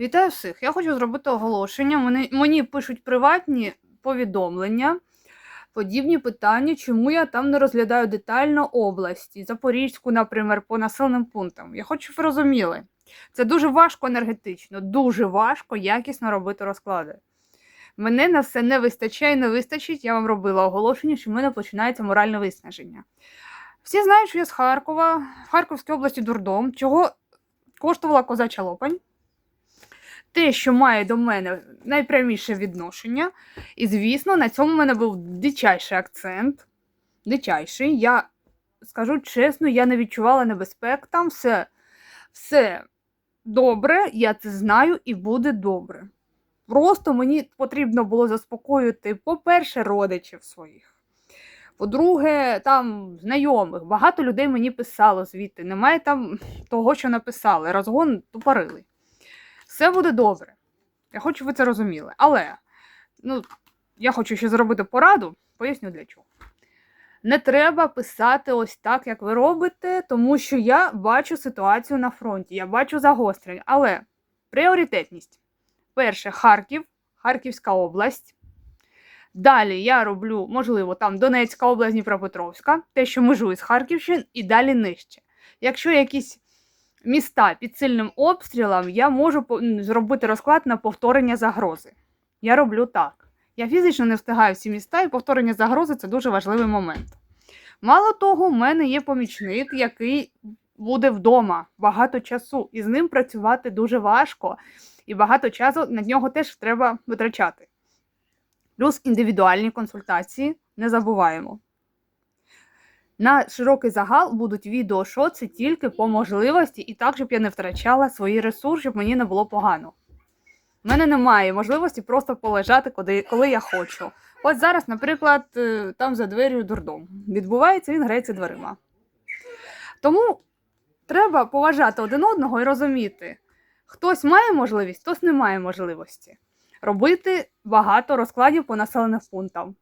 Вітаю всіх! Я хочу зробити оголошення. Мені, мені пишуть приватні повідомлення, подібні питання, чому я там не розглядаю детально області, Запорізьку, наприклад, по населеним пунктам. Я хочу, щоб ви розуміли. Це дуже важко енергетично, дуже важко якісно робити розклади. Мене на все не вистачає, не вистачить. Я вам робила оголошення, що в мене починається моральне виснаження. Всі знають, що я з Харкова, в Харківській області дурдом, чого коштувала козача лопань те, що має до мене найпряміше відношення. І, звісно, на цьому в мене був дичайший акцент. Дичайший. Я скажу чесно, я не відчувала небезпек. Там все, все добре, я це знаю і буде добре. Просто мені потрібно було заспокоїти, по-перше, родичів своїх. По-друге, там знайомих. Багато людей мені писало звідти. Немає там того, що написали. Розгон тупорили. Все буде добре. Я хочу, щоб ви це розуміли. Але ну, я хочу ще зробити пораду, поясню для чого. Не треба писати ось так, як ви робите, тому що я бачу ситуацію на фронті, я бачу загострення. Але пріоритетність. Перше, Харків, Харківська область. Далі я роблю, можливо, там Донецька область, Дніпропетровська, те, що межує з Харківщини, і далі нижче. Якщо якісь міста під сильним обстрілом, я можу зробити розклад на повторення загрози. Я роблю так. Я фізично не встигаю всі міста, і повторення загрози це дуже важливий момент. Мало того, в мене є помічник, який буде вдома багато часу, і з ним працювати дуже важко, і багато часу на нього теж треба витрачати. Плюс індивідуальні консультації не забуваємо. На широкий загал будуть відео, що це тільки по можливості, і так, щоб я не втрачала свої ресурси, щоб мені не було погано. У мене немає можливості просто полежати, коли, коли я хочу. От зараз, наприклад, е, там за дверю дурдом. Відбувається, він грається дверима. Тому треба поважати один одного і розуміти, хтось має можливість, хтось не має можливості. Робити багато розкладів по населених пунктам.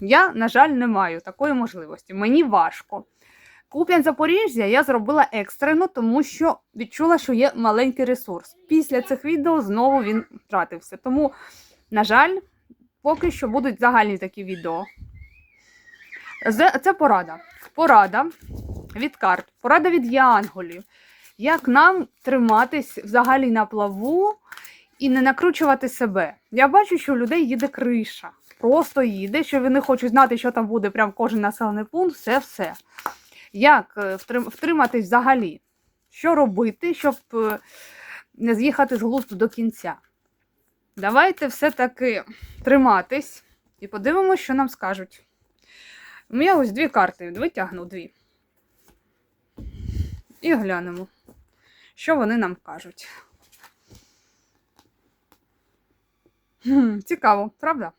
Я, на жаль, не маю такої можливості. Мені важко. Куп'ян Запоріжжя я зробила екстрено, тому що відчула, що є маленький ресурс. Після цих відео знову він втратився. Тому, на жаль, поки що будуть загальні такі відео. Це, порада. Порада від карт, порада від янголів. Як нам триматись взагалі на плаву і не накручувати себе? Я бачу, що у людей їде криша. Просто їде, що вони хочуть знати, що там буде прям кожен населений пункт, все все. Як е, втриматись взагалі? Що робити, щоб е, не з'їхати з глузду до кінця? Давайте все-таки триматись і подивимося, що нам скажуть. У мене ось дві карти, витягну дві. І глянемо, що вони нам кажуть. Цікаво, правда?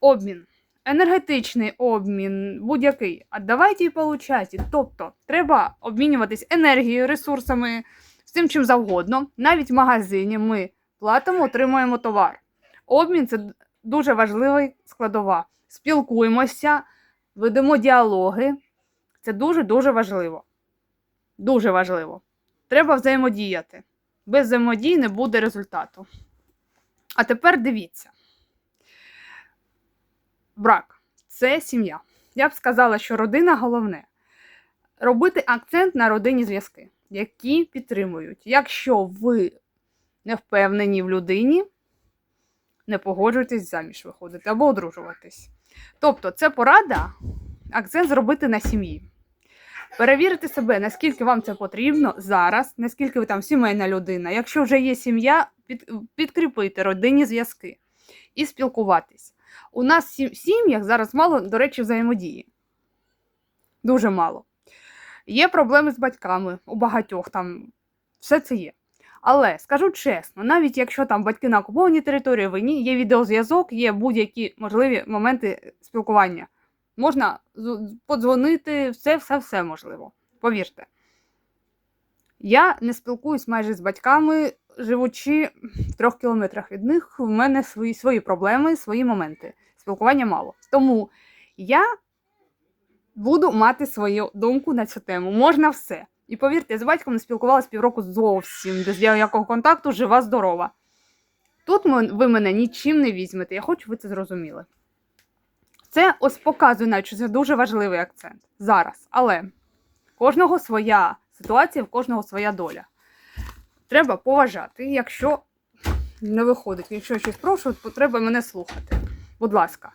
Обмін. Енергетичний обмін, будь-який. А давайте і получайте. Тобто, треба обмінюватись енергією, ресурсами, всім чим завгодно. Навіть в магазині ми платимо, отримуємо товар. Обмін це дуже важливий складова. Спілкуємося, ведемо діалоги. Це дуже-дуже важливо. Дуже важливо. Треба взаємодіяти. Без взаємодії не буде результату. А тепер дивіться. Брак це сім'я. Я б сказала, що родина головне. Робити акцент на родинні зв'язки, які підтримують. Якщо ви не впевнені в людині, не погоджуйтесь заміж виходити або одружуватись. Тобто, це порада, акцент зробити на сім'ї. Перевірити себе, наскільки вам це потрібно зараз, наскільки ви там сімейна людина. Якщо вже є сім'я, під, підкріпити родинні зв'язки і спілкуватись. У нас в сім'ях зараз мало, до речі, взаємодії. Дуже мало. Є проблеми з батьками у багатьох там. Все це є. Але скажу чесно, навіть якщо там батьки на окупованій території, війні, є відеозв'язок, є будь-які можливі моменти спілкування. Можна подзвонити, все, все, все можливо. Повірте. Я не спілкуюсь майже з батьками, живучи в трьох кілометрах від них, у мене свої, свої проблеми, свої моменти. Спілкування мало. Тому я буду мати свою думку на цю тему. Можна все. І повірте, з батьком не спілкувалася півроку зовсім, без ніякого контакту, жива, здорова. Тут ви мене нічим не візьмете, я хочу, ви це зрозуміли. Це ось показує навіть, це дуже важливий акцент зараз. Але в кожного своя ситуація, в кожного своя доля. Треба поважати, якщо не виходить, якщо я щось прошу, то треба мене слухати. Будь ласка.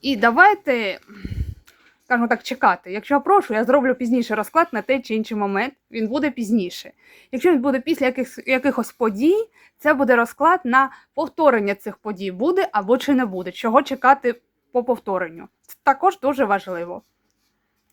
І давайте, скажімо так, чекати. Якщо я прошу, я зроблю пізніше розклад на той чи інший момент, він буде пізніше. Якщо він буде після яких, якихось подій, це буде розклад на повторення цих подій, буде або чи не буде, чого чекати по повторенню. Це також дуже важливо.